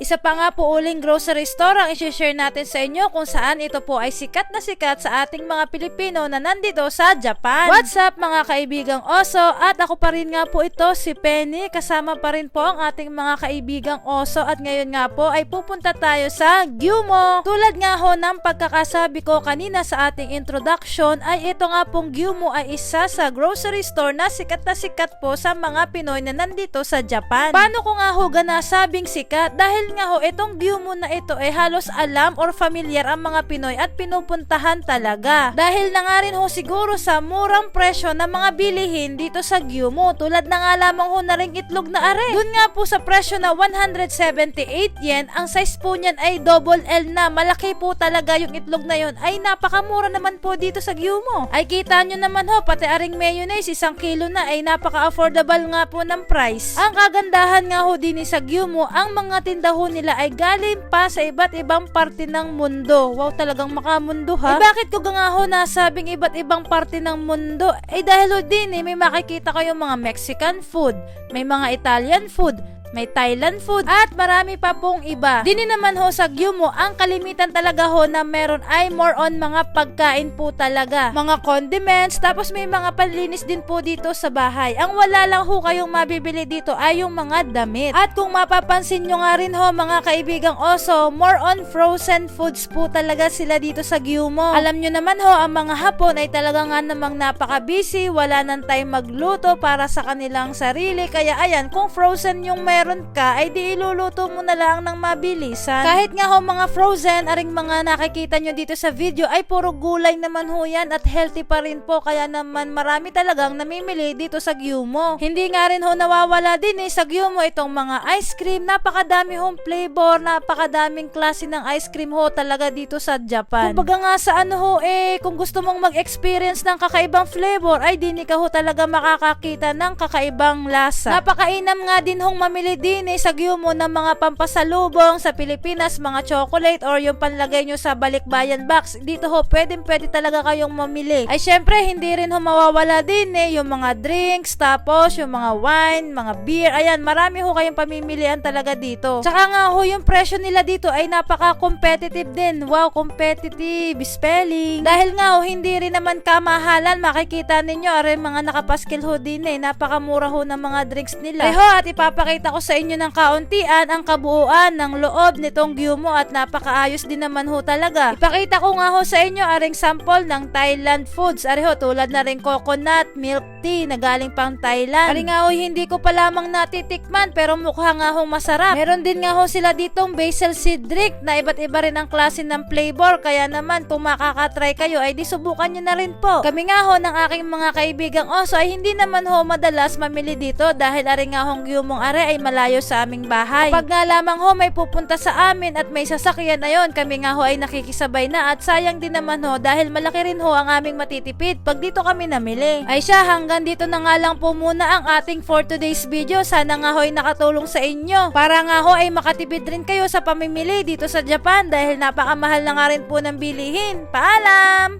Isa pa nga po uling grocery store ang isi-share natin sa inyo kung saan ito po ay sikat na sikat sa ating mga Pilipino na nandito sa Japan. What's up mga kaibigang oso? At ako pa rin nga po ito si Penny. Kasama pa rin po ang ating mga kaibigang oso at ngayon nga po ay pupunta tayo sa Gyumo. Tulad nga ho ng pagkakasabi ko kanina sa ating introduction ay ito nga pong Gyumo ay isa sa grocery store na sikat na sikat po sa mga Pinoy na nandito sa Japan. Paano ko nga ho ganasabing sikat? Dahil nga ho, itong Gyumo na ito ay halos alam or familiar ang mga Pinoy at pinupuntahan talaga. Dahil na nga rin ho siguro sa murang presyo ng mga bilihin dito sa Gyumo. Tulad na nga lamang ho na ring itlog na are. Dun nga po sa presyo na 178 yen, ang size po niyan ay double L na. Malaki po talaga yung itlog na yon. Ay napakamura naman po dito sa Gyumo. Ay kita nyo naman ho, pati aring mayonnaise, isang kilo na ay napaka-affordable nga po ng price. Ang kagandahan nga ho din sa Gyumo, ang mga tindaho nila ay galing pa sa iba't ibang parte ng mundo. Wow, talagang makamundo ha. Eh bakit ko nga ho nasabing iba't ibang parte ng mundo? Eh dahil ho din eh, may makikita kayong mga Mexican food, may mga Italian food, may Thailand food, at marami pa pong iba. Dini naman ho sa Gyumo, ang kalimitan talaga ho na meron ay more on mga pagkain po talaga. Mga condiments, tapos may mga panlinis din po dito sa bahay. Ang wala lang ho kayong mabibili dito ay yung mga damit. At kung mapapansin nyo nga rin ho mga kaibigang oso, more on frozen foods po talaga sila dito sa Gyumo. Alam nyo naman ho, ang mga hapon ay talaga nga namang napaka-busy, wala nang time magluto para sa kanilang sarili. Kaya ayan, kung frozen yung meron ka, ay di iluluto mo na lang ng mabilisan. Kahit nga ho mga frozen, aring mga nakikita nyo dito sa video, ay puro gulay naman ho yan at healthy pa rin po. Kaya naman marami talagang namimili dito sa Gyumo. Hindi nga rin ho nawawala din eh sa Gyumo itong mga ice cream. Napakadami hong flavor, napakadaming klase ng ice cream ho talaga dito sa Japan. Kumbaga nga sa ano ho eh, kung gusto mong mag-experience ng kakaibang flavor, ay di ni ka ho talaga makakakita ng kakaibang lasa. Napakainam nga din hong mamili din eh sa Gyumo ng mga pampasalubong sa Pilipinas, mga chocolate or yung panlagay nyo sa balikbayan box. Dito ho, pwedeng pwede talaga kayong mamili. Ay syempre, hindi rin ho mawawala din eh yung mga drinks, tapos yung mga wine, mga beer. Ayan, marami ho kayong pamimilian talaga dito. Tsaka nga ho, yung presyo nila dito ay napaka-competitive din. Wow, competitive spelling. Dahil nga ho, hindi rin naman kamahalan. Makikita ninyo, are mga nakapaskil ho din eh. Napakamura ho ng mga drinks nila. Ay ho, at ipapakita ko sa inyo ng kauntian ang kabuuan ng loob nitong Gyumo at napakaayos din naman ho talaga. Ipakita ko nga ho sa inyo aring sample ng Thailand foods. Ari ho, tulad na rin coconut milk tea na galing pang Thailand. Ari nga ho, hindi ko pa lamang natitikman pero mukha nga ho masarap. Meron din nga ho sila ditong basil seed drink na iba't iba rin ang klase ng flavor. Kaya naman kung makakatry kayo ay di subukan nyo na rin po. Kami nga ho ng aking mga kaibigang oso ay hindi naman ho madalas mamili dito dahil ari nga hong gyumong are ay malayo sa aming bahay. Kapag nga lamang ho may pupunta sa amin at may sasakyan ayon, kami nga ho ay nakikisabay na at sayang din naman ho dahil malaki rin ho ang aming matitipid pag dito kami namili. Ay siya, hanggang dito na nga lang po muna ang ating for today's video. Sana nga ho ay nakatulong sa inyo. Para nga ho ay makatipid rin kayo sa pamimili dito sa Japan dahil napakamahal na nga rin po ng bilihin. Paalam!